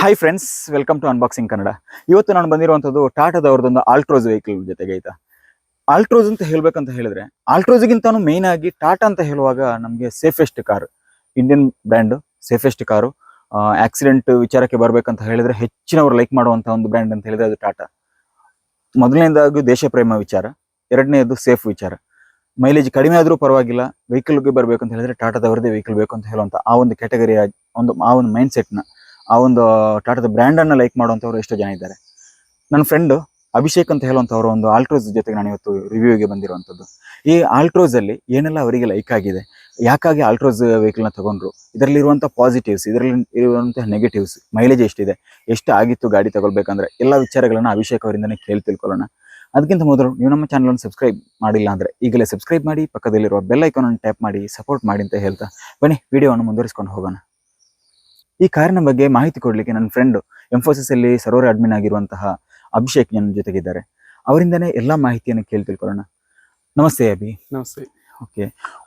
Hi friends welcome to unboxing Kannada ಇವತ್ತು ನಾನು ಬಂದಿರುವಂಥದ್ದು ಟಾಟಾದವ್ರದ್ದೊಂದು ಆಲ್ಟ್ರೋಸ್ ವೆಹಿಕಲ್ ಜೊತೆಗೆ ಆಯ್ತಾ? ಆಲ್ಟ್ರೋಸ್ ಅಂತ ಹೇಳಬೇಕಂತ ಹೇಳಿದ್ರೆ ಆಲ್ಟ್ರೋಸ್ಗಿಂತನೂ ಮೇನ್ ಆಗಿ ಟಾಟಾ ಅಂತ ಹೇಳುವಾಗ ನಮಗೆ safest car Indian brand safest car accident ವಿಚಾರಕ್ಕೆ ಬರಬೇಕಂತ ಹೇಳಿದ್ರೆ ಹೆಚ್ಚಿನವರು ಲೈಕ್ ಮಾಡುವಂತ ಒಂದು ಬ್ರ್ಯಾಂಡ್ ಅಂತ ಹೇಳಿದ್ರೆ ಅದು ಟಾಟಾ ಮೊದಲನೇದಾಗಿ ದೇಶ ಪ್ರೇಮ ವಿಚಾರ, ಎರಡನೇದು ಸೇಫ್ ವಿಚಾರ. ಮೈಲೇಜ್ ಕಡಿಮೆ ಆದರೂ ಪರವಾಗಿಲ್ಲ ವೆಹಿಕಲ್ಗೆ ಅಂತ ಹೇಳಿದ್ರೆ ಟಾಟಾದವರದೇ ವೆಹಿಕಲ್ ಬೇಕು ಅಂತ ಹೇಳುವಂತ ಆ ಒಂದು ಕ್ಯಾಟಗರಿ ಒಂದು, ಆ ಒಂದು ಮೈಂಡ್ ಸೆಟ್ನ ಆ ಒಂದು ಟಾಟಾದ ಬ್ರ್ಯಾಂಡ್ ಅನ್ನ ಲೈಕ್ ಮಾಡುವಂಥವ್ರು ಎಷ್ಟೋ ಜನ ಇದ್ದಾರೆ. ನನ್ನ ಫ್ರೆಂಡ್ ಅಭಿಷೇಕ್ ಅಂತ ಹೇಳುವಂತವ್ರ ಒಂದು ಆಲ್ಟ್ರೋಸ್ ಜೊತೆಗೆ ನಾನು ಇವತ್ತು ರಿವ್ಯೂಗೆ ಬಂದಿರುವಂಥದ್ದು. ಈ ಆಲ್ಟ್ರೋಸ್ ಅಲ್ಲಿ ಏನೆಲ್ಲ ಅವರಿಗೆ ಲೈಕ್ ಆಗಿದೆ, ಯಾಕಾಗಿ ಆಲ್ಟ್ರೋಸ್ನ ತಗೊಂಡ್ರು? ಇದರಲ್ಲಿರುವಂತ ಪಾಸಿಟಿವ್ಸ್ ಇದರಲ್ಲಿ ಇರುವಂತಹ ನೆಗೆಟಿವ್ಸ್ ಮೈಲೇಜ್ ಎಷ್ಟಿದೆ, ಎಷ್ಟು ಆಗಿತ್ತು ಗಾಡಿ ತಗೊಳ್ಬೇಕಂದ್ರೆ ಎಲ್ಲ ವಿಚಾರಗಳನ್ನು ಅಭಿಷೇಕ್ ಅವರಿಂದನೇ ಕೇಳಿ ತಿಳ್ಕೊಳ್ಳೋಣ. ಅದಕ್ಕಿಂತ ಮೊದಲು ನೀವು ನಮ್ಮ ಚಾನಲನ್ನು ಸಬ್ಸ್ಕ್ರೈಬ್ ಮಾಡಿಲ್ಲ ಅಂದ್ರೆ ಈಗಲೇ ಸಬ್ಸ್ಕ್ರೈಬ್ ಮಾಡಿ, ಪಕ್ಕದಲ್ಲಿರುವ ಬೆಲ್ ಐಕಾನ್ ಅನ್ನು ಟ್ಯಾಪ್ ಮಾಡಿ ಸಪೋರ್ಟ್ ಮಾಡಿ ಅಂತ ಹೇಳ್ತಾ ಬನ್ನಿ ವಿಡಿಯೋವನ್ನು ಮುಂದುವರಿಸ್ಕೊಂಡು ಹೋಗೋಣ. ಈ ಕಾರಿನ ಬಗ್ಗೆ ಮಾಹಿತಿ ಕೊಡಲಿಕ್ಕೆ ನನ್ನ ಫ್ರೆಂಡ್ ಎಂಫೋಸಿಸ್ ಅಲ್ಲಿ ಸರ್ವರ್ ಅಡ್ಮಿನ್ ಆಗಿರುವಂತಹ ಅಭಿಷೇಕ್ ನನ್ನ ಜೊತೆಗಿದ್ದಾರೆ. ಅವರಿಂದನೇ ಎಲ್ಲಾ ಮಾಹಿತಿಯನ್ನು ಕೇಳಿ ತಿಳ್ಕೊಳ್ಳೋಣ. ನಮಸ್ತೆ ಅಭಿ. ನಮಸ್ತೆ. ಓಕೆ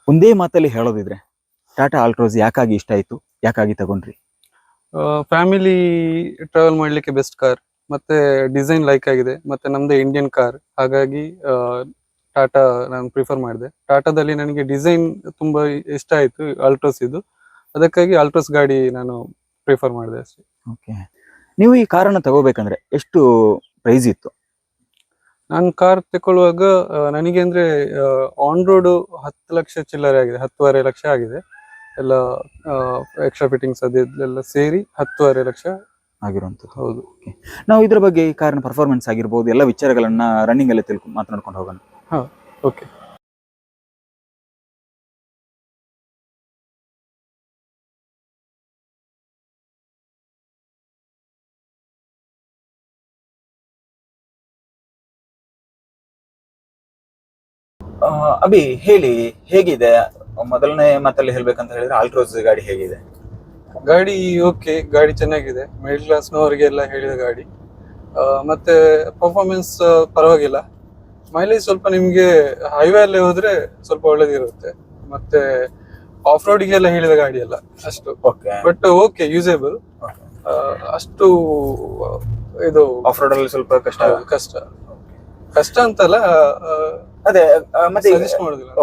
ಒಂದೇ ಮಾತಲ್ಲಿ ಹೇಳೋದಿದ್ರೆ ಟಾಟಾ ಆಲ್ಟ್ರೋಸ್ ಯಾಕಾಗಿ ಇಷ್ಟ ಆಯ್ತು? ಯಾಕಾಗಿ ತಗೊಂಡ್ರಿ? ಫ್ಯಾಮಿಲಿ ಟ್ರಾವೆಲ್ ಮಾಡ್ಲಿಕ್ಕೆ ಬೆಸ್ಟ್ ಕಾರ್ ಮತ್ತೆ ಡಿಸೈನ್ ಲೈಕ್ ಆಗಿದೆ ಮತ್ತೆ ನಮ್ದು ಇಂಡಿಯನ್ ಕಾರ್ ಹಾಗಾಗಿ ಟಾಟಾ ನಾನು ಪ್ರಿಫರ್ ಮಾಡಿದೆ. ಟಾಟಾದಲ್ಲಿ ನನಗೆ ಡಿಸೈನ್ ತುಂಬಾ ಇಷ್ಟ ಆಯ್ತು ಆಲ್ಟ್ರೋಸ್ ಇದು. ಅದಕ್ಕಾಗಿ ಆಲ್ಟ್ರೋಸ್ ಗಾಡಿ ನಾನು ಪ್ರಿಫರ್ ಮಾಡಿದೆ ಅಷ್ಟೇ. ಓಕೆ ನೀವು ಈ ಕಾರನ್ನು ತಗೋಬೇಕಂದ್ರೆ ಎಷ್ಟು ಪ್ರೈಸ್ ಇತ್ತು? ನಾನು ಕಾರ್ ತಗೊಳ್ಳುವಾಗ ನನಗೆ ಅಂದ್ರೆ ಆನ್ ರೋಡ್ ಹತ್ತು ಲಕ್ಷ ಚಿಲ್ಲರೆ ಆಗಿದೆ ಹತ್ತುವರೆ ಲಕ್ಷ ಆಗಿದೆ. ಎಲ್ಲ ಎಕ್ಸ್ಟ್ರಾ ಫಿಟ್ಟಿಂಗ್ಸ್ ಅದೆಲ್ಲ ಸೇರಿ ಹತ್ತುವರೆ ಲಕ್ಷ ಆಗಿರುವಂಥದ್ದು ಹೌದು. ಓಕೆ ನಾವು ಇದರ ಬಗ್ಗೆ ಈ ಕಾರಿನ ಪರ್ಫಾರ್ಮೆನ್ಸ್ ಆಗಿರ್ಬೋದು ಎಲ್ಲ ವಿಚಾರಗಳನ್ನ ರನ್ನಿಂಗ್ ಅಲ್ಲಿ ತಿಳ್ಕೊ ಮಾತನಾಡ್ಕೊಂಡು ಹೋಗೋಣ. ಹಾಂ ಓಕೆ ಅಭಿ ಹೇಳಿ ಹೇಗಿದೆ? ಮೊದಲನೇ ಮಾತಲ್ಲಿ ಹೇಳ್ಬೇಕಂತ ಹೇಳಿದ್ರೆ ಆಲ್ಟ್ರೋಸ್ ಗಾಡಿ ಹೇಗಿದೆ? ಗಾಡಿ ಓಕೆ ಗಾಡಿ ಚೆನ್ನಾಗಿದೆ. ಮಿಡಲ್ ಕ್ಲಾಸ್ನವರಿಗೆಲ್ಲ ಹೇಳಿದ ಗಾಡಿ. ಆ, ಮತ್ತೆ ಪರ್ಫಾರ್ಮೆನ್ಸ್ ಪರವಾಗಿಲ್ಲ. ಮೈಲೇಜ್ ಸ್ವಲ್ಪ ನಿಮಗೆ ಹೈವೇ ಅಲ್ಲಿ ಹೋದ್ರೆ ಸ್ವಲ್ಪ ಒಳ್ಳೇದಿರುತ್ತೆ. ಮತ್ತೆ ಆಫ್ ರೋಡಿಗೆಲ್ಲ ಹೇಳಿದ ಗಾಡಿ ಅಲ್ಲ ಅಷ್ಟು. ಓಕೆ ಬಟ್ ಓಕೆ ಯೂಸೇಬಲ್ ಅಷ್ಟು ಇದು ಆಫ್ ರೋಡ್ ಅಲ್ಲಿ ಸ್ವಲ್ಪ ಕಷ್ಟ ಕಷ್ಟ. ಕಷ್ಟ ಅಂತಲ್ಲ ಅದೇ ಮತ್ತೆ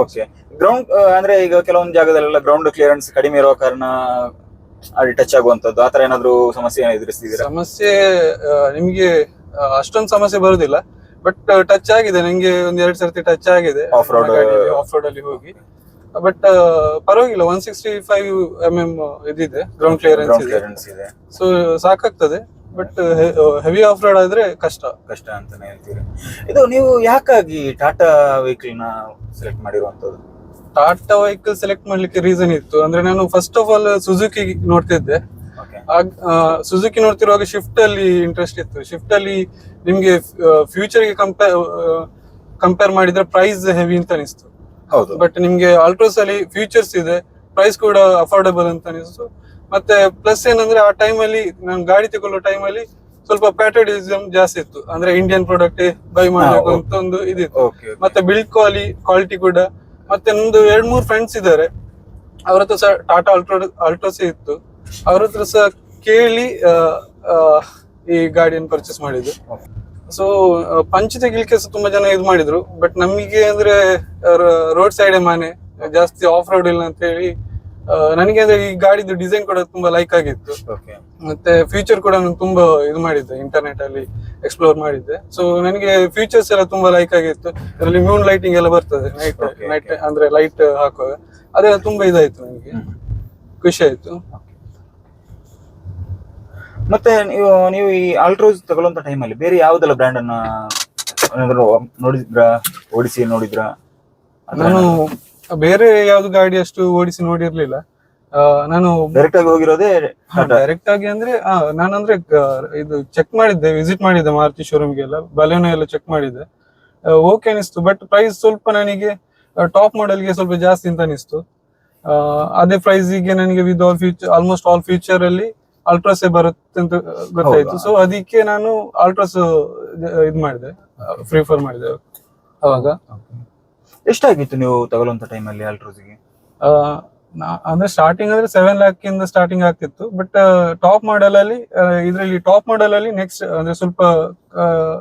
ಓಕೆ ಗ್ರೌಂಡ್ ಅಂದ್ರೆ ಈಗ ಕೆಲವೊಂದು ಜಾಗದಲ್ಲೆಲ್ಲ ಗ್ರೌಂಡ್ ಕ್ಲಿಯರೆನ್ಸ್ ಕಡಿಮೆ ಇರೋ ಕಾರಣ ಅಲ್ಲಿ ಟಚ್ ಆಗುವಂತದ್ದು ಆತರ ಏನಾದ್ರು ಸಮಸ್ಯೆ ಎದುರಿಸ್ತಿದ್ದೀರಾ? ಸಮಸ್ಯೆ ನಿಮ್ಗೆ ಅಷ್ಟೊಂದು ಸಮಸ್ಯೆ ಬರುದಿಲ್ಲ. ಬಟ್ ಟಚ್ ಆಗಿದೆ. ನಂಗೆ ಒಂದ್ ಎರಡ್ ಸರ್ತಿ ಟಚ್ ಆಗಿದೆ. ಆಫ್ ರೋಡ್ ಆಫ್ ರೋಡ್ ಅಲ್ಲಿ ಹೋಗಿ ಬಟ್ ಪರವಾಗಿಲ್ಲ. One sixty five M M ಇದಿದೆ ಗ್ರೌಂಡ್ ಕ್ಲಿಯರೆನ್ಸ್ ಇದೆ. ಸೊ ಸಾಕಾಗ್ತದೆ. ಬಟ್ ಹೆವಿ ಆಫ್ ರೋಡ್ ಆದ್ರೆ ಕಷ್ಟ. ಕಷ್ಟ ಅಂತಾನೆ ಹೇಳ್ತೀರಾ? ಇದು ನೀವು ಯಾಕಾಗಿ ಟಾಟಾ ವೆಹಿಕಲ್ನ ಸೆಲೆಕ್ಟ್ ಮಾಡಿರುವಂತದ್ದು ಟಾಟಾ ವೆಹಿಕಲ್ ಸೆಲೆಕ್ಟ್ ಮಾಡ್ಲಿಕ್ಕೆ ರೀಸನ್ ಇತ್ತು. ಅಂದ್ರೆ ನಾನು ಫಸ್ಟ್ ಆಫ್ ಆಲ್ ಸುಜುಕಿ ನೋಡ್ತಿದ್ದೆ ಸುಜುಕಿ ನೋಡ್ತಿರುವಾಗ ಶಿಫ್ಟ್ ಅಲ್ಲಿ ಇಂಟ್ರೆಸ್ಟ್ ಇತ್ತು. ಶಿಫ್ಟ್ ಅಲ್ಲಿ ನಿಮ್ಗೆ ಫ್ಯೂಚರ್ಗೆ ಕಂಪೇರ್ ಕಂಪೇರ್ ಮಾಡಿದ್ರೆ ಪ್ರೈಸ್ ಹೆವಿ ಅಂತ ಅನಿಸ್ತು. ಹೌದು. ಬಟ್ ನಿಮ್ಗೆ ಆಲ್ಟ್ರೋಸ್ ಅಲ್ಲಿ ಫ್ಯೂಚರ್ಸ್ ಇದೆ. ಪ್ರೈಸ್ ಕೂಡ ಅಫೋರ್ಡಬಲ್ ಅಂತ ಅನಿಸ್ತು. ಮತ್ತೆ ಪ್ಲಸ್ ಏನಂದ್ರೆ ಆ ಟೈಮ್ ಅಲ್ಲಿ ನಾನು ಗಾಡಿ ತಗೊಳ್ಳೋ ಟೈಮ್ ಅಲ್ಲಿ ಸ್ವಲ್ಪ ಪ್ಯಾಟ್ರಿಯಟಿಸಮ್ ಜಾಸ್ತಿ ಇತ್ತು. ಅಂದ್ರೆ ಇಂಡಿಯನ್ ಪ್ರಾಡಕ್ಟ್ ಬೈ ಮಾಡಬೇಕು ಅಂತ ಒಂದು ಇದಿತ್ತು ಮತ್ತೆ ಬಿಲ್ಡ್ ಕ್ವಾಲಿ ಕ್ವಾಲಿಟಿ ಕೂಡ. ಮತ್ತೆ ನಂದು ಎರಡ್ ಮೂರ್ ಫ್ರೆಂಡ್ಸ್ ಇದ್ದಾರೆ. ಅವ್ರ ಹತ್ರ ಸಹ ಟಾಟಾ ಅಲ್ಟ್ರೋ ಅಲ್ಟ್ರೋಸ್ ಇತ್ತು. ಅವ್ರ ಹತ್ರ ಸಹ ಕೇಳಿ ಈ ಗಾಡಿಯನ್ನು ಪರ್ಚೇಸ್ ಮಾಡಿದ್ರು ಸೊ ಪಂಚ್ ತೆಗಿಲಿಕ್ಕೆ ಸಹ ತುಂಬಾ ಜನ ಇದು ಮಾಡಿದ್ರು. ಬಟ್ ನಮಗೆ ಅಂದ್ರೆ ರೋಡ್ ಸೈಡ್ ಮನೆ ಜಾಸ್ತಿ ಆಫ್ ರೋಡ್ ಇಲ್ಲ ಅಂತ ಹೇಳಿ ನನಗೆ ಅಂದ್ರೆ ಈ ಗಾಡಿದು ಡಿಸೈನ್ ಕೂಡ ತುಂಬಾ ಲೈಕ್ ಆಗಿತ್ತು. ಮತ್ತೆ ಫ್ಯೂಚರ್ ಕೂಡ ನಾನು ತುಂಬಾ ಇದು ಮಾಡಿದ್ದೆ ಇಂಟರ್ನೆಟ್ ಅಲ್ಲಿ ಎಕ್ಸ್ಪ್ಲೋರ್ ಮಾಡಿದ್ದೆ. ಸೊ ನನಗೆ ಫ್ಯೂಚರ್ಸ್ ಎಲ್ಲ ತುಂಬಾ ಲೈಕ್ ಆಗಿತ್ತು. ಅದರಲ್ಲಿ ಮೂನ್ ಲೈಟಿಂಗ್ ಎಲ್ಲ ಬರ್ತದೆ ನೈಟ್ ನೈಟ್ ಅಂದ್ರೆ ಲೈಟ್ ಹಾಕುವಾಗ. ಅದೆಲ್ಲ ತುಂಬಾ ಇದಾಯ್ತು ನನಗೆ. ಖುಷಿ ಆಯ್ತು. ಮತ್ತೆ ನೀವು ನೀವು ಈ ಆಲ್ಟ್ರೋಸ್ ತಗೊಳ್ಳುವಂತ ಟೈಮಲ್ಲಿ ಬೇರೆ ಯಾವ್ದೆಲ್ಲ ಬ್ರ್ಯಾಂಡ್ ಅನ್ನ ನೋಡಿದ್ರ ಓಡಿಸಿ ನೋಡಿದ್ರ? ನಾನು ಬೇರೆ ಯಾವ್ದು ಗಾಡಿ ಅಷ್ಟು ಓಡಿಸಿ ನೋಡಿರ್ಲಿಲ್ಲ. ಆ, ನಾನು ಡೈರೆಕ್ಟ್ ಆಗಿ ಹೋಗಿರೋದೇ ಟಾಟಾ ಡೈರೆಕ್ಟ್ ಆಗಿ ಅಂದ್ರೆ ಆ, ನಾನಂದ್ರೆ ಇದು ಚೆಕ್ ಮಾಡಿದ್ದೆ ವಿಸಿಟ್ ಮಾಡಿದ್ದೆ ಮಾರುತಿ ಶೋರೂಮ್ಗೆ ಎಲ್ಲ ಬಲೆನೋ ಎಲ್ಲ ಚೆಕ್ ಮಾಡಿದ್ದೆ. ಓಕೆ ಅನಿಸ್ತು ಬಟ್ ಪ್ರೈಸ್ ಸ್ವಲ್ಪ ನನಗೆ ಟಾಪ್ಗೆ ಸ್ವಲ್ಪ ಜಾಸ್ತಿ ಅಂತ ಅನಿಸ್ತು. ಆ, ಅದೇ ಪ್ರೈಸಿಗೆ ನನಗೆ with all feature almost all feature ಅಲ್ಲಿ ಅಲ್ಟ್ರಾಸ್ ಬರುತ್ತೆ ಅಂತ ಗೊತ್ತಾಯ್ತು. ಹೌದಾ? ಸೊ ಅದಕ್ಕೆ ನಾನು ಅಲ್ಟ್ರಾಸ್ ಇದು ಮಾಡಿದೆ ಪ್ರಿಫರ್ ಮಾಡಿದೆ ಅವಾಗ. ಎಷ್ಟಾಗಿತ್ತು ನೀವು ತಗೊಳ್ಳುವಂತ ಟೈಮಲ್ಲಿ ಅಲ್ಲಿ ನಾ- ಅಂದ್ರೆ ಸ್ಟಾರ್ಟಿಂಗ್ ಅಂದ್ರೆ ಸೆವೆನ್ ಲ್ಯಾಕ್ ಇಂದ ಸ್ಟಾರ್ಟಿಂಗ್ ಆಗ್ತಿತ್ತು ಬಟ್ ಟಾಪ್ ಮಾಡೆಲ್ ಅಲ್ಲಿ ಇದರಲ್ಲಿ ಟಾಪ್ ಮಾಡೆಲ್ ಅಲ್ಲಿ ನೆಕ್ಸ್ಟ್ ಅಂದ್ರೆ ಸ್ವಲ್ಪ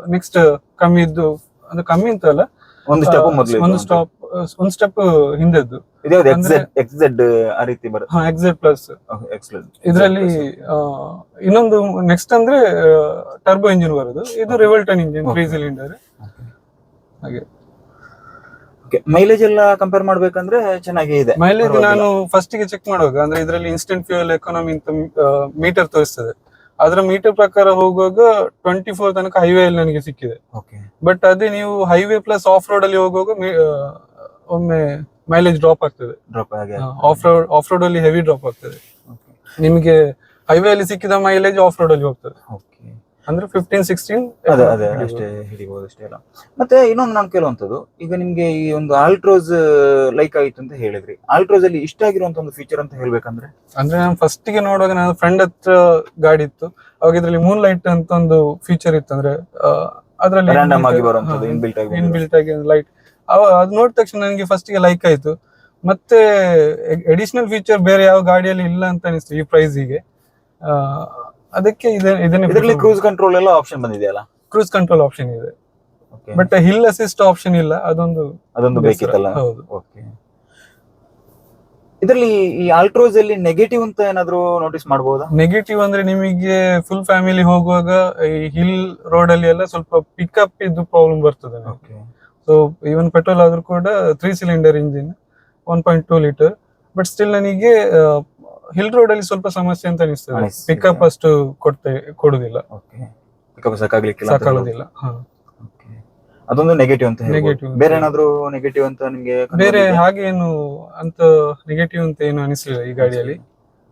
ನೆಕ್ಸ್ಟ್ ಕಮ್ಮಿ ಇದ್ದು ಅಂದ್ರೆ ಕಮ್ಮಿ ಅಂತಲ್ಲ ಒಂದು ಸ್ಟೆಪ್ ಮೊದಲು ಒಂದು ಸ್ಟಾಪ್ ಒಂದು ಸ್ಟೆಪ್ ಹಿಂದೆದ್ದು. ಇದ್ಯಾವ್ದು ಎಕ್ಸ್ ಅಂದ್ರೆ- ಆ ರೀತಿ ಬರುತ್ತೆ ಹಾ ಎಕ್ಸೆಟ್ ಪ್ಲಸ್ ಇದರಲ್ಲಿ ಇನ್ನೊಂದು ನೆಕ್ಸ್ಟ್ ಅಂದ್ರೆ ಟರ್ಬೋ ಇಂಜಿನ್ ಬರೋದು. ಇದು Revotron engine three Okay. Cylinder ಹಾಗೆ. ಮೈಲೇಜ್ ಎಲ್ಲ ಕಂಪೇರ್ ಮಾಡ್ಬೇಕಂದ್ರೆ ಚೆನ್ನಾಗಿ ಇದೆ. ಮೈಲೇಜ್ ನಾನು ಫಸ್ಟ್ಗೆ ಚೆಕ್ ಮಾಡುವಾಗ ಅಂದ್ರೆ ಇದರಲ್ಲಿ ಇನ್ಸ್ಟೆಂಟ್ ಫ್ಯೂಯಲ್ ಎಕಾನಮಿ ಅಂತ ಮೀಟರ್ ತೋರಿಸ್ತದೆ. ಅದರ ಮೀಟರ್ ಪ್ರಕಾರ ಹೋಗುವಾಗ ಟ್ವೆಂಟಿ ಫೋರ್ ತನಕ ಹೈವೇ ಅಲ್ಲಿ ನನಗೆ ಸಿಕ್ಕಿದೆ. ಬಟ್ ಅದೇ ನೀವು ಹೈವೇ ಪ್ಲಸ್ ಆಫ್ ರೋಡ್ ಅಲ್ಲಿ ಹೋಗುವಾಗ ಒಮ್ಮೆ ಮೈಲೇಜ್ ಡ್ರಾಪ್ ಆಗ್ತದೆ. ಆಫ್ ರೋಡ್ ಆಫ್ ರೋಡ್ ಅಲ್ಲಿ ಹೆವಿ ಡ್ರಾಪ್ ಆಗ್ತದೆ. ನಿಮಗೆ ಹೈವೇ ಅಲ್ಲಿ ಸಿಕ್ಕಿದ ಮೈಲೇಜ್ ಆಫ್ ರೋಡ್ ಅಲ್ಲಿ ಹೋಗ್ತದೆ. ಅಂದ್ರೆ ಫಿಫ್ಟೀನ್ ಸಿಕ್ಸ್ಟೀನ್ ಅದೇ ಅದೇ ಅಷ್ಟೇ ಹಿಡಿಬಹುದು ಅಷ್ಟೇ ಅಲ್ಲ ಮತ್ತೆ ಇನ್ನೊಂದು ನಾನು ಕೇಳುವಂತದ್ದು ಈಗ ನಿಮ್ಗೆ ಈ ಒಂದು ಆಲ್ಟ್ರೋಸ್ ಲೈಕ್ ಆಯ್ತು ಅಂತ ಹೇಳಿದ್ರಿ. ಆಲ್ಟ್ರೋಸ್ ಅಲ್ಲಿ ಇಷ್ಟ ಆಗಿರುವಂತ ಒಂದು ಫೀಚರ್ ಅಂತ ಹೇಳ್ಬೇಕಂದ್ರೆ? ಅಂದ್ರೆ ನಾನು ಫಸ್ಟ್ಗೆ ನೋಡುವಾಗ ನನ್ನ ಫ್ರೆಂಡ್ ಹತ್ರ ಗಾಡಿ ಇತ್ತು. ಅವಾಗ ಇದ್ರಲ್ಲಿ ಮೂನ್ ಲೈಟ್ ಅಂತ ಒಂದು ಫೀಚರ್ ಇತ್ತು. ಅಂದ್ರೆ ಅದ್ರಲ್ಲಿ ರ್ಯಾಂಡಮ್ ಆಗಿ ಬರುವಂತದ್ದು ಇನ್ ಬಿಲ್ಟ್ ಆಗಿ ಇನ್ ಬಿಲ್ಟ್ ಆಗಿ ಲೈಟ್ ಅದು ನೋಡಿದ ತಕ್ಷಣ ನನಗೆ ಫಸ್ಟ್ಗೆ ಲೈಕ್ ಆಯ್ತು. ಮತ್ತೆ ಅಡಿಷನಲ್ ಫೀಚರ್ ಬೇರೆ ಯಾವ ಗಾಡಿಯಲ್ಲಿ ಇಲ್ಲ ಅಂತ ಅನಿಸ್ತು ಈ ಪ್ರೈಸಿಗೆ ಅದಕ್ಕೆ ಇದೆ ಇದರಲ್ಲಿ ಕ್ರೂಸ್ ಕಂಟ್ರೋಲ್ ಎಲ್ಲ ಆಪ್ಷನ್ ಬಂದಿದೆಯಲ್ಲ? ಕ್ರೂಸ್ ಕಂಟ್ರೋಲ್ ಆಪ್ಷನ್ ಇದೆ. ಬಟ್ ಹಿಲ್ ಅಸಿಸ್ಟ್ ಆಪ್ಷನ್ ಇಲ್ಲ. ಅದೊಂದು ಅದೊಂದು. ಬೇಕಿತ್ತಲ್ಲ? ಹೌದು. ಓಕೆ ಇದರಲ್ಲಿ ಈ ಆಲ್ಟ್ರೋಸ್ ಅಲ್ಲಿ ನೆಗೆಟಿವ್ ಅಂತ ಏನಾದ್ರು ನೋಟಿಸ್ ಮಾಡಬಹುದಾ ನೆಗೆಟಿವ್ ಅಂದ್ರೆ ನಿಮಗೆ ಫುಲ್ ಫ್ಯಾಮಿಲಿ ಹೋಗುವಾಗ ಈ ಹಿಲ್ ರೋಡ್ ಅಲ್ಲಿ ಎಲ್ಲ ಸ್ವಲ್ಪ ಪಿಕಪ್ ಇದ್ದು ಪ್ರಾಬ್ಲಮ್ ಬರ್ತದೆ ಓಕೆ ಸೊ ಈವನ್ ಪೆಟ್ರೋಲ್ ಆದ್ರೂ ಕೂಡ three cylinder engine one point two litre but still ನನಗೆ ಹಿಲ್ ರೋಡ್ ಅಲ್ಲಿ ಸ್ವಲ್ಪ ಸಮಸ್ಯೆ ಅಂತ ಅನಿಸ್ತದೆ ಅನಿಸ್ತದೆ. ಪಿಕಪ್ ಅಷ್ಟು ಕೊಡ್ತೆ ಕೊಡುದಿಲ್ಲ ಓಕೆ ಪಿಕಪ್ ಸಾಕಾಗ್ಲಿಕ್ಕಿಲ್ಲ ಅಂತ ಸಾಕಾಗೋದಿಲ್ಲ ಹಾ. Okay. ಅದೊಂದು ನೆಗೆಟಿವ್ ಅಂತ ಹೇಳ್ಬೋದು. Negative. ಬೇರೆ ಏನಾದ್ರು ನೆಗೆಟಿವ್ ಅಂತ ನಿಮ್ಗೆ ಕಂಡು ಬೇರೆ ಬಂದಿದ್ಯಾ? ಹಾಗೆ ಅಂತ ನೆಗೆಟಿವ್ ಅಂತ ಏನು ಅನಿಸ್ಲಿಲ್ಲ ಈ ಗಾಡಿಯಲ್ಲಿ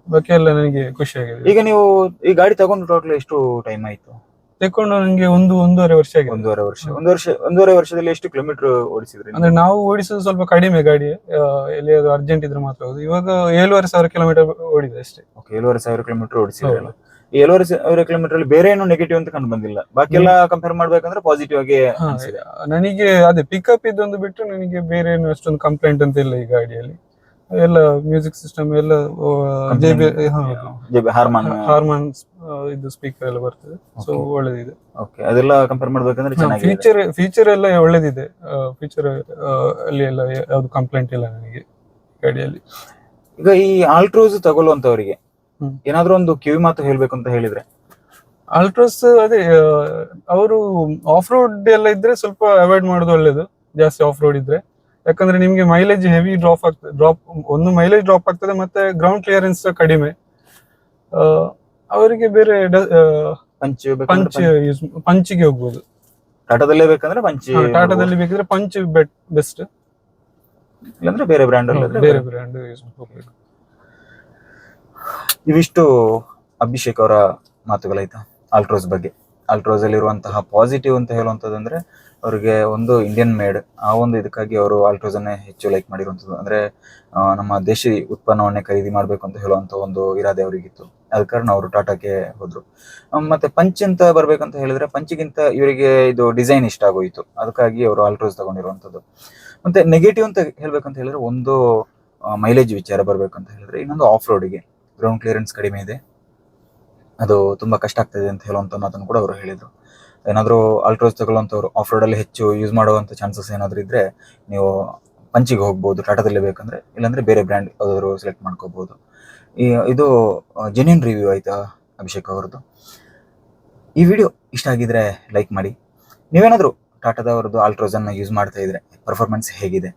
ಬಾಕಿ ಎಲ್ಲ ನನಗೆ ಖುಷಿ ಆಗಿದೆ ಈಗ ನೀವು ಈ ಗಾಡಿ ತಗೊಂಡು ಟೋಟಲ್ ಎಷ್ಟು ಟೈಮ್ ಆಯ್ತು ತೆಕೊಂಡು ನಂಗೆ ಒಂದು ಒಂದೂವರೆ ವರ್ಷ ಆಗಿದೆ. ಒಂದೂವರೆ ವರ್ಷ. ಒಂದು ವರ್ಷ ಒಂದೂವರೆ ವರ್ಷದಲ್ಲಿ ಎಷ್ಟು ಕಿಲೋಮೀಟರ್ ಓಡಿಸಿದ್ರಿ ಅಂದ್ರೆ ನಾವು ಓಡಿಸೋದು ಸ್ವಲ್ಪ ಕಡಿಮೆ ಗಾಡಿ ಎಲ್ಲಿ ಎಲ್ಲಿಯಾದ್ರೂ ಅರ್ಜೆಂಟ್ ಇದ್ರೆ ಮಾತ್ರ ಹೋಗುದು ಇವಾಗ ಏಳುವರೆ ಸಾವಿರ ಕಿಲೋಮೀಟರ್ ಓಡಿದೆ ಅಷ್ಟೇ. ಓಕೆ ಏಳುವರೆ ಸಾವಿರ ಕಿಲೋಮೀಟರ್ ಓಡಿಸಿದ್ರಲ್ಲ ಏಳುವರೆ ಸಾವಿರ ಕಿಲೋಮೀಟರ್ ಅಲ್ಲಿ ಬೇರೆ ಏನು ನೆಗೆಟಿವ್ ಅಂತ ಕಂಡು ಬಂದಿಲ್ಲ. ಬಾಕಿ ಎಲ್ಲ ಕಂಪೇರ್ ಮಾಡ್ಬೇಕಂದ್ರೆ ಪಾಸಿಟಿವ್ ಆಗಿ ನನಗೆ ಅದೇ ಪಿಕಪ್ ಇದೊಂದು ಬಿಟ್ಟು ನನಗೆ ಬೇರೆ ಏನು ಅಷ್ಟೊಂದು ಕಂಪ್ಲೇಂಟ್ ಅಂತ ಇಲ್ಲ ಈ ಗಾಡಿಯಲ್ಲಿ. ಎಲ್ಲ ಮ್ಯೂಸಿಕ್ ಸಿಸ್ಟಮ್ ಎಲ್ಲ ಜೆ ಬಿ ಹಾರ್ಮನ್ ಹಾರ್ಮೋನ್ ಇದು ಸ್ಪೀಕರ್ ಎಲ್ಲ ಬರ್ತದೆ. ಸೊ. ಒಳ್ಳೇದಿದೆ. ಓಕೆ ಅದೆಲ್ಲ ಕಂಪೇರ್ ಮಾಡ್ಬೇಕಂದ್ರೆ ಚೆನ್ನಾಗಿದೆ. ಫೀಚರ್ ಫೀಚರ್ ಎಲ್ಲ ಒಳ್ಳೇದಿದೆ. ಫೀಚರ್ ಅಲ್ಲಿ ಎಲ್ಲ ಯಾವ್ದು ಕಂಪ್ಲೇಂಟ್ ಇಲ್ಲ ನನಗೆ ಗಾಡಿಯಲ್ಲಿ. ಈಗ ಈ ಆಲ್ಟ್ರೋಸ್ ತಗೊಳ್ಳುವಂತವರಿಗೆ. ಏನಾದ್ರೂ ಒಂದು ಕಿವಿ ಮಾತು ಹೇಳ್ಬೇಕು ಅಂತ ಹೇಳಿದ್ರೆ? ಆಲ್ಟ್ರೋಸ್ ಅದೇ ಅವರು ಆಫ್ ರೋಡ್ ಎಲ್ಲ ಇದ್ರೆ ಸ್ವಲ್ಪ ಅವಾಯ್ಡ್ ಮಾಡೋದು ಒಳ್ಳೇದು. ಜಾಸ್ತಿ ಆಫ್ ರೋಡ್ ಇದ್ರೆ. ಯಾಕಂದ್ರೆ ನಿಮಗೆ ಮೈಲೇಜ್ ಹೆವಿ ಡ್ರಾಪ್ ಆಗ್ತದೆ ಡ್ರಾಪ್ ಒಂದು ಮೈಲೇಜ್ ಡ್ರಾಪ್ ಆಗ್ತದೆ ಮತ್ತೆ ಗ್ರೌಂಡ್ ಕ್ಲಿಯರೆನ್ಸ್ ಕಡಿಮೆ. ಅವರಿಗೆ ಬೇರೆ ಪಂಚ್ ಪಂಚ್ ಯೂಸ್ ಪಂಚಿಗೆ ಹೋಗ್ಬೋದು. ಟಾಟಾದಲ್ಲೇ ಬೇಕಂದ್ರೆ ಪಂಚ್ ಟಾಟಾದಲ್ಲಿ ಬೇಕಿದ್ರೆ ಪಂಚ್ ಬೆಟ್ ಬೆಸ್ಟ್ ಇಲ್ಲಾಂದ್ರೆ ಬೇರೆ ಬ್ರ್ಯಾಂಡ್ ಬೇರೆ ಬ್ರ್ಯಾಂಡ್ ಯೂಸ್ ಹೋಗ್ಬೇಕು ಇವಿಷ್ಟು ಅಭಿಷೇಕ್ ಅವರ ಮಾತುಗಳಾಯ್ತಾ ಆಲ್ಟ್ರೋಸ್ ಬಗ್ಗೆ. ಆಲ್ಟ್ರೋಸ್ ಅಲ್ಲಿ ಇರುವಂತಹ ಪಾಸಿಟಿವ್ ಅಂತ ಹೇಳುವಂಥದ್ದು ಅಂದ್ರೆ ಅವರಿಗೆ ಒಂದು ಇಂಡಿಯನ್ ಮೇಡ್ ಆ ಒಂದು ಇದಕ್ಕಾಗಿ ಅವರು ಅಲ್ಟ್ರೋಸ್ ಅನ್ನೇ ಹೆಚ್ಚು ಲೈಕ್ ಮಾಡಿರುವಂಥದ್ದು ಅಂದ್ರೆ ನಮ್ಮ ದೇಶಿ ಉತ್ಪನ್ನವನ್ನೇ ಖರೀದಿ ಮಾಡಬೇಕು ಅಂತ ಹೇಳುವಂತ ಒಂದು ಇರಾದೆ ಅವರಿಗಿತ್ತು. ಅದ ಕಾರಣ ಅವರು ಟಾಟಾಕ್ಕೆ ಹೋದರು. ಮತ್ತೆ ಪಂಚ್ ಅಂತ ಬರ್ಬೇಕಂತ ಹೇಳಿದ್ರೆ ಪಂಚಿಗಿಂತ ಇವರಿಗೆ ಇದು ಡಿಸೈನ್ ಇಷ್ಟ ಆಗೋಯ್ತು. ಅದಕ್ಕಾಗಿ ಅವರು ಅಲ್ಟ್ರೋಸ್ ತಗೊಂಡಿರುವಂಥದ್ದು ಮತ್ತೆ ನೆಗೆಟಿವ್ ಅಂತ ಹೇಳ್ಬೇಕಂತ ಹೇಳಿದ್ರೆ ಒಂದು ಮೈಲೇಜ್ ವಿಚಾರ ಬರ್ಬೇಕಂತ ಹೇಳಿದ್ರೆ ಇನ್ನೊಂದು ಆಫ್ ರೋಡಿಗೆ ಗ್ರೌಂಡ್ ಕ್ಲಿಯರೆನ್ಸ್ ಕಡಿಮೆ ಇದೆ. ಅದು ತುಂಬಾ ಕಷ್ಟ ಆಗ್ತದೆ ಅಂತ ಹೇಳುವಂತ ಮಾತನ್ನು ಕೂಡ ಅವರು ಹೇಳಿದ್ರು. ಏನಾದರೂ ಅಲ್ಟ್ರೋಸ್ ತಗೊಳ್ಳುವಂಥವ್ರು ಆಫ್ ರೋಡಲ್ಲಿ ಹೆಚ್ಚು ಯೂಸ್ ಮಾಡುವಂಥ ಚಾನ್ಸಸ್ ಏನಾದರೂ ಇದ್ರೆ ನೀವು ಪಂಚಿಗೆ ಹೋಗ್ಬೋದು, ಟಾಟಾದಲ್ಲಿ ಬೇಕಂದ್ರೆ, ಇಲ್ಲಾಂದ್ರೆ ಬೇರೆ ಬ್ರ್ಯಾಂಡ್ ಯಾವ್ದಾದ್ರು ಸೆಲೆಕ್ಟ್ ಮಾಡ್ಕೋಬಹುದು ಈ, ಇದು ಜೆನ್ಯೂನ್ ರಿವ್ಯೂ ಆಯ್ತಾ ಅಭಿಷೇಕ್ ಅವರದ್ದು? ಈ ವಿಡಿಯೋ ಇಷ್ಟ ಆಗಿದ್ರೆ ಲೈಕ್ ಮಾಡಿ. ನೀವೇನಾದರೂ ಟಾಟಾದವ್ರದ್ದು ಆಲ್ಟ್ರೋಸ್ ಅನ್ನ ಯೂಸ್ ಮಾಡ್ತಾ ಇದ್ರೆ ಪರ್ಫಾರ್ಮೆನ್ಸ್ ಹೇಗಿದೆ?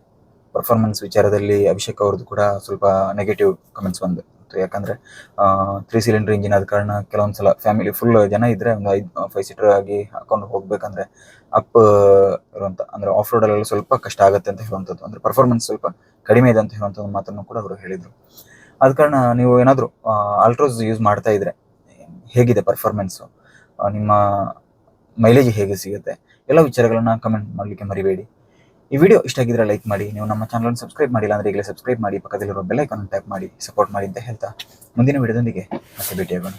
ಪರ್ಫಾರ್ಮೆನ್ಸ್ ವಿಚಾರದಲ್ಲಿ ಅಭಿಷೇಕ್ ಅವ್ರದ್ದು ಕೂಡ ಸ್ವಲ್ಪ ನೆಗೆಟಿವ್ ಕಮೆಂಟ್ಸ್ ಬಂದು. ಯಾಕಂದ್ರೆ ತ್ರೀ ಸಿಲಿಂಡರ್ ಇಂಜಿನ್ ಆದ ಕಾರಣ ಕೆಲವೊಂದ್ಸಲ ಫ್ಯಾಮಿಲಿ ಫುಲ್ ಜನ ಇದ್ರೆ ಒಂದು ಐದು ಫೈವ್ ಸೀಟರ್ ಆಗಿ ಹಾಕೊಂಡು ಹೋಗ್ಬೇಕಂದ್ರೆ ಅಪ್ ಇರುವಂತ, ಅಂದ್ರೆ ಆಫ್ ರೋಡ್ ಅಲ್ಲಿ ಸ್ವಲ್ಪ ಕಷ್ಟ ಆಗುತ್ತೆ ಅಂತ ಹೇಳುವಂಥದ್ದು. ಅಂದ್ರೆ ಪರ್ಫಾರ್ಮೆನ್ಸ್ ಸ್ವಲ್ಪ ಕಡಿಮೆ ಇದೆ ಅಂತ ಹೇಳುವಂತ ಮಾತನ್ನು ಕೂಡ ಅವರು ಹೇಳಿದ್ರು. ಆದ ಕಾರಣ ನೀವು ಏನಾದರೂ ಆಲ್ಟ್ರೋಸ್ ಯೂಸ್ ಮಾಡ್ತಾ ಇದ್ರೆ ಹೇಗಿದೆ ಪರ್ಫಾರ್ಮೆನ್ಸ್ ನಿಮ್ಮ ಮೈಲೇಜ್ ಹೇಗೆ ಸಿಗುತ್ತೆ? ಎಲ್ಲ ವಿಚಾರಗಳನ್ನ ಕಮೆಂಟ್ ಮಾಡಲಿಕ್ಕೆ ಮರಿಬೇಡಿ. ಈ ವಿಡಿಯೋ ಇಷ್ಟ ಆಗಿದ್ರೆ ಲೈಕ್ ಮಾಡಿ. ನೀವು ನಮ್ಮ ಚಾನಲ್ ಸಬ್ಸ್ಕ್ರೈಬ್ ಮಾಡಿಲ್ಲ ಅಂದ್ರೆ ಈಗಲೇ ಸಬ್ಸ್ಕ್ರೈಬ್ ಮಾಡಿ. ಪಕ್ಕದಲ್ಲಿರೋ ಬೆಲ್ ಐಕಾನ್ ಟ್ಯಾಪ್ ಮಾಡಿ ಸಪೋರ್ಟ್ ಮಾಡಿ ಅಂತ ಹೇಳ್ತಾ ಮುಂದಿನ ವಿಡಿಯೋದೊಂದಿಗೆ ಮತ್ತೆ ಭೇಟಿಯಾಗೋಣ.